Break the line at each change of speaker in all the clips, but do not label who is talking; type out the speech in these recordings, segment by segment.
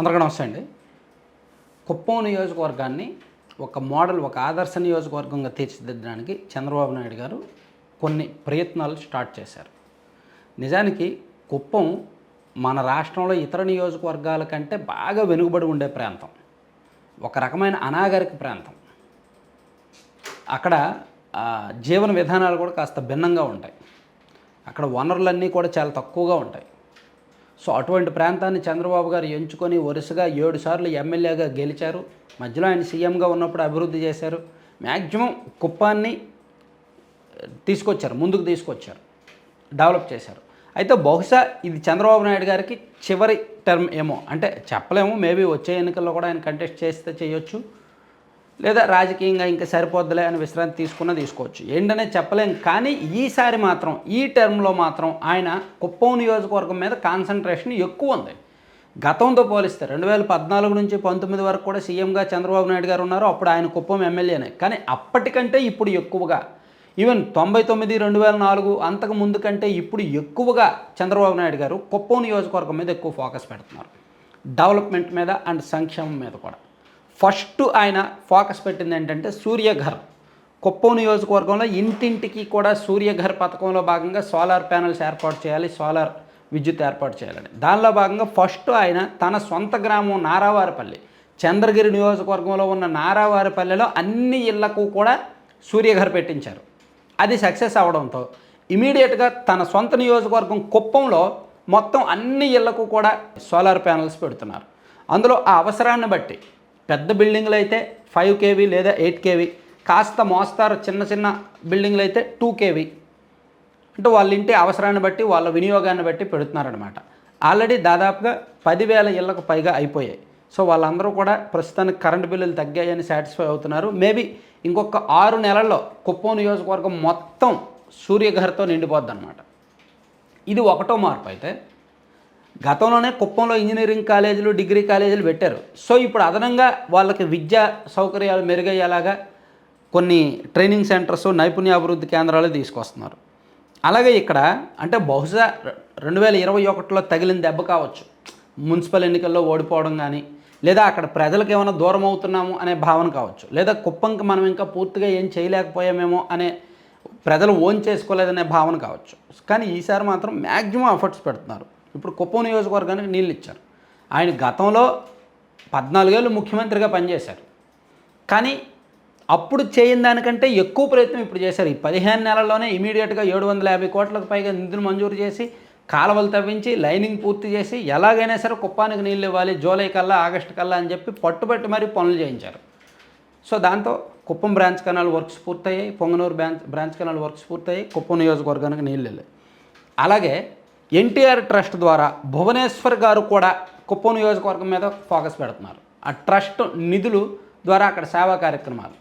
అందరికీ నమస్తే అండి. కుప్పం నియోజకవర్గాన్ని ఒక మోడల్ ఒక ఆదర్శ నియోజకవర్గంగా తీర్చిదిద్దడానికి చంద్రబాబు నాయుడు గారు కొన్ని ప్రయత్నాలు స్టార్ట్ చేశారు. నిజానికి కుప్పం మన రాష్ట్రంలో ఇతర నియోజకవర్గాల కంటే బాగా వెనుకబడి ఉండే ప్రాంతం. ఒక రకమైన అనాగరిక ప్రాంతం. అక్కడ జీవన విధానాలు కూడా కాస్త భిన్నంగా ఉంటాయి. అక్కడ వనరులన్నీ కూడా చాలా తక్కువగా ఉంటాయి. సో అటువంటి ప్రాంతాన్ని చంద్రబాబు గారు ఎంచుకొని వరుసగా ఏడు సార్లు ఎమ్మెల్యేగా గెలిచారు. మధ్యలో ఆయన సీఎంగా ఉన్నప్పుడు అభివృద్ధి చేశారు. మ్యాక్సిమం కుప్పాన్ని తీసుకొచ్చారు ముందుకు తీసుకొచ్చారు డెవలప్ చేశారు. అయితే బహుశా ఇది చంద్రబాబు నాయుడు గారికి చివరి టర్మ్ ఏమో. అంటే చెప్పలేము మేబీ వచ్చే ఎన్నికల్లో కూడా ఆయన కంటెస్ట్ చేస్తే చేయొచ్చు. లేదా రాజకీయంగా ఇంకా సరిపోద్దులే అని విశ్రాంతి తీసుకున్న తీసుకోవచ్చు. ఏంటనే చెప్పలేం. కానీ ఈసారి మాత్రం ఈ టర్మ్లో మాత్రం ఆయన కుప్పం నియోజకవర్గం మీద కాన్సన్ట్రేషన్ ఎక్కువ ఉంది. గతంతో పోలిస్తే రెండు వేల పద్నాలుగు నుంచి పంతొమ్మిది వరకు కూడా సీఎంగా చంద్రబాబు నాయుడు గారు ఉన్నారు. అప్పుడు ఆయన కుప్పం ఎమ్మెల్యేనే. కానీ అప్పటికంటే ఇప్పుడు ఎక్కువగా ఈవెన్ తొంభై తొమ్మిది రెండు వేల నాలుగు అంతకు ముందు కంటే ఇప్పుడు ఎక్కువగా చంద్రబాబు నాయుడు గారు కుప్పం నియోజకవర్గం మీద ఎక్కువ ఫోకస్ పెడుతున్నారు. డెవలప్మెంట్ మీద అండ్ సంక్షేమం మీద కూడా. ఫస్ట్ ఆయన ఫోకస్ పెట్టింది ఏంటంటే సూర్యఘర్. కుప్పం నియోజకవర్గంలో ఇంటింటికి కూడా సూర్యఘర్ పథకంలో భాగంగా సోలార్ ప్యానల్స్ ఏర్పాటు చేయాలి సోలార్ విద్యుత్ ఏర్పాటు చేయాలని. దానిలో భాగంగా ఫస్ట్ ఆయన తన సొంత గ్రామం నారావారిపల్లి. చంద్రగిరి నియోజకవర్గంలో ఉన్న నారావారిపల్లెలో అన్ని ఇళ్ళకు కూడా సూర్యఘర్ పెట్టించారు. అది సక్సెస్ అవడంతో ఇమీడియట్గా తన సొంత నియోజకవర్గం కుప్పంలో మొత్తం అన్ని ఇళ్ళకు కూడా సోలార్ ప్యానల్స్ పెడుతున్నారు. అందులో ఆ అవసరాన్ని బట్టి పెద్ద బిల్డింగ్లు అయితే ఫైవ్ కేవీ లేదా ఎయిట్ కేవీ. కాస్త మోస్తారు చిన్న చిన్న బిల్డింగ్లు అయితే టూ కేవీ. అంటే వాళ్ళ ఇంటి అవసరాన్ని బట్టి వాళ్ళ వినియోగాన్ని బట్టి పెడుతున్నారనమాట ఆల్రెడీ దాదాపుగా పదివేల ఇళ్ళకు పైగా అయిపోయాయి. సో వాళ్ళందరూ కూడా ప్రస్తుతానికి కరెంటు బిల్లులు తగ్గాయని సాటిస్ఫై అవుతున్నారు. మేబీ ఇంకొక ఆరు నెలల్లో కుప్పం నియోజకవర్గం మొత్తం సూర్యఘర్తో నిండిపోద్ది అనమాట ఇది ఒకటో మార్పు అయితే గతంలోనే కుప్పంలో ఇంజనీరింగ్ కాలేజీలు డిగ్రీ కాలేజీలు పెట్టారు. సో ఇప్పుడు అదనంగా వాళ్ళకి విద్యా సౌకర్యాలు మెరుగయ్యేలాగా కొన్ని ట్రైనింగ్ సెంటర్స్ నైపుణ్యాభివృద్ధి కేంద్రాలు తీసుకొస్తున్నారు. అలాగే ఇక్కడ అంటే బహుశా రెండు వేల ఇరవై ఒకటిలో తగిలిన దెబ్బ కావచ్చు. మున్సిపల్ ఎన్నికల్లో ఓడిపోవడం కానీ లేదా అక్కడ ప్రజలకు ఏమైనా దూరం అవుతున్నాము అనే భావన కావచ్చు. లేదా కుప్పంకి మనం ఇంకా పూర్తిగా ఏం చేయలేకపోయామేమో అనే ప్రజలు ఓన్ చేసుకోలేదనే భావన కావచ్చు. కానీ ఈసారి మాత్రం మ్యాక్సిమం ఎఫర్ట్స్ పెడుతున్నారు. ఇప్పుడు కుప్పం నియోజకవర్గానికి నీళ్ళు ఇచ్చారు. ఆయన గతంలో పద్నాలుగేళ్ళు ముఖ్యమంత్రిగా పనిచేశారు. కానీ అప్పుడు చేయని దానికంటే ఎక్కువ ప్రయత్నం ఇప్పుడు చేశారు. ఈ పదిహేను నెలల్లోనే ఇమీడియట్గా ఏడు వందల యాభై కోట్లకు పైగా నిధులు మంజూరు చేసి కాలువలు తవ్వించి లైనింగ్ పూర్తి చేసి ఎలాగైనా సరే కుప్పానికి నీళ్ళు ఇవ్వాలి జూలై కల్లా ఆగస్టు కల్లా అని చెప్పి పట్టుబట్టి మరీ పనులు చేయించారు. సో దాంతో కుప్పం బ్రాంచ్ కెనాల్ వర్క్స్ పూర్తయ్యాయి. Punganur branch branch canal works పూర్తయ్యాయి. కుప్పం నియోజకవర్గానికి నీళ్ళు వెళ్ళాయి. అలాగే ఎన్టీఆర్ ట్రస్ట్ ద్వారా భువనేశ్వర్ గారు కూడా కుప్పం నియోజకవర్గం మీద ఫోకస్ పెడుతున్నారు. ఆ ట్రస్ట్ నిధులు ద్వారా అక్కడ సేవా కార్యక్రమాలు.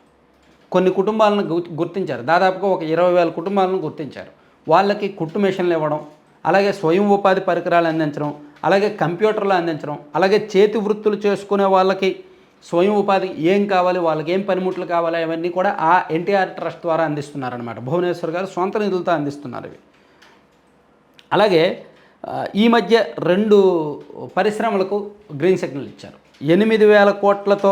కొన్ని కుటుంబాలను గుర్తించారు. దాదాపుగా ఒక ఇరవై వేల కుటుంబాలను గుర్తించారు. వాళ్ళకి కుట్టు మిషన్లు ఇవ్వడం అలాగే స్వయం ఉపాధి పరికరాలు అందించడం అలాగే కంప్యూటర్లు అందించడం అలాగే చేతి వృత్తులు చేసుకునే వాళ్ళకి స్వయం ఉపాధి ఏం కావాలి వాళ్ళకి ఏం పనిముట్లు కావాలి అవన్నీ కూడా ఆ ఎన్టీఆర్ ట్రస్ట్ ద్వారా అందిస్తున్నారనమాట భువనేశ్వర్ గారు సొంత నిధులతో అందిస్తున్నారు ఇవి. అలాగే ఈ మధ్య రెండు పరిశ్రమలకు గ్రీన్ సిగ్నల్ ఇచ్చారు. ఎనిమిది వేల కోట్లతో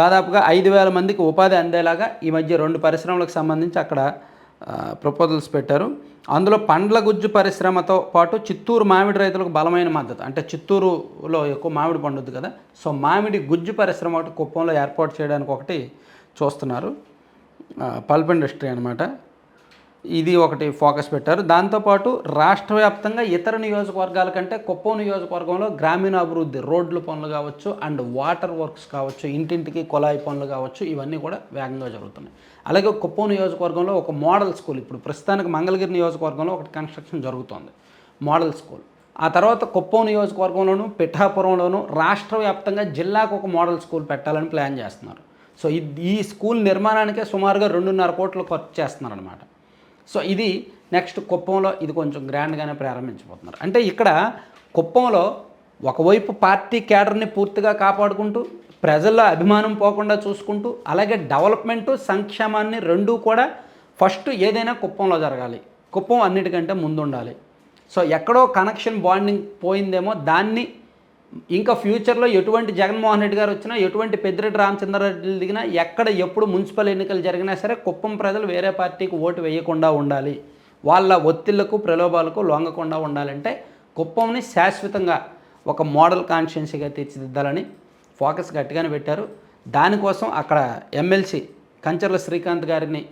దాదాపుగా ఐదు వేల మందికి ఉపాధి అందేలాగా ఈ మధ్య రెండు పరిశ్రమలకు సంబంధించి అక్కడ ప్రపోజల్స్ పెట్టారు. అందులో పండ్ల గుజ్జు పరిశ్రమతో పాటు చిత్తూరు మామిడి రైతులకు బలమైన మద్దతు. అంటే చిత్తూరులో ఎక్కువ మామిడి పండుద్ది కదా. సో మామిడి గుజ్జు పరిశ్రమ ఒకటి కుప్పంలో ఏర్పాటు చేయడానికి ఒకటి చూస్తున్నారు. పల్ప్ ఇండస్ట్రీ అనమాట ఇది ఒకటి ఫోకస్ పెట్టారు. దాంతోపాటు రాష్ట్ర వ్యాప్తంగా ఇతర నియోజకవర్గాల కంటే కుప్పం నియోజకవర్గంలో గ్రామీణాభివృద్ధి రోడ్ల పనులు కావచ్చు అండ్ వాటర్ వర్క్స్ కావచ్చు ఇంటింటికి కుళాయి పనులు కావచ్చు ఇవన్నీ కూడా వేగంగా జరుగుతున్నాయి. అలాగే కుప్పం నియోజకవర్గంలో ఒక మోడల్ స్కూల్ ఇప్పుడు ప్రస్తుతానికి మంగళగిరి నియోజకవర్గంలో ఒకటి కన్స్ట్రక్షన్ జరుగుతోంది మోడల్ స్కూల్. ఆ తర్వాత కుప్పం నియోజకవర్గంలోను పిఠాపురంలోను రాష్ట్ర వ్యాప్తంగా జిల్లాకు ఒక మోడల్ స్కూల్ పెట్టాలని ప్లాన్ చేస్తున్నారు. సో ఈ ఈ స్కూల్ నిర్మాణానికే సుమారుగా రెండున్నర కోట్లు ఖర్చు చేస్తున్నారు అనమాట సో ఇది నెక్స్ట్ కుప్పంలో ఇది కొంచెం గ్రాండ్గానే ప్రారంభించబోతున్నారు. అంటే ఇక్కడ కుప్పంలో ఒకవైపు పార్టీ క్యాడర్ని పూర్తిగా కాపాడుకుంటూ ప్రజల్లో అభిమానం పోకుండా చూసుకుంటూ అలాగే డెవలప్మెంటు సంక్షేమాన్ని రెండూ కూడా ఫస్ట్ ఏదైనా కుప్పంలో జరగాలి. కుప్పం అన్నిటికంటే ముందుండాలి. సో ఎక్కడో కనెక్షన్ బాండింగ్ పోయిందేమో దాన్ని ఇంకా ఫ్యూచర్లో ఎటువంటి జగన్మోహన్ రెడ్డి గారు వచ్చినా ఎటువంటి పెద్దిరెడ్డి రామచంద్రారెడ్డి దిగినా ఎక్కడ ఎప్పుడు మున్సిపల్ ఎన్నికలు జరిగినా సరే కుప్పం ప్రజలు వేరే పార్టీకి ఓటు వేయకుండా ఉండాలి. వాళ్ళ ఒత్తిళ్ళకు ప్రలోభాలకు లొంగకుండా ఉండాలంటే కుప్పంని శాశ్వతంగా ఒక మోడల్ కాన్స్టిట్యున్సీగా తీర్చిదిద్దాలని ఫోకస్ గట్టిగానే పెట్టారు. దానికోసం అక్కడ ఎమ్మెల్సీ కంచర్ల శ్రీకాంత్ గారిని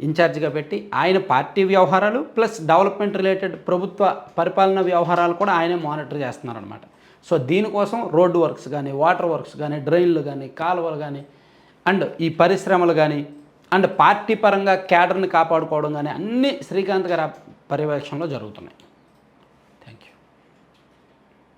ఇన్ఛార్జిగా పెట్టి ఆయన పార్టీ వ్యవహారాలు ప్లస్ డెవలప్మెంట్ రిలేటెడ్ ప్రభుత్వ పరిపాలన వ్యవహారాలు కూడా ఆయనే మానిటర్ చేస్తున్నారనమాట సో దీనికోసం రోడ్డు వర్క్స్ కానీ వాటర్ వర్క్స్ కానీ డ్రైన్లు కానీ కాలువలు కానీ అండ్ ఈ పరిశ్రమలు కానీ అండ్ పార్టీ పరంగా క్యాడర్ని కాపాడుకోవడం కానీ అన్నీ శ్రీకాంత్ గారి పర్యవేక్షణలో జరుగుతున్నాయి.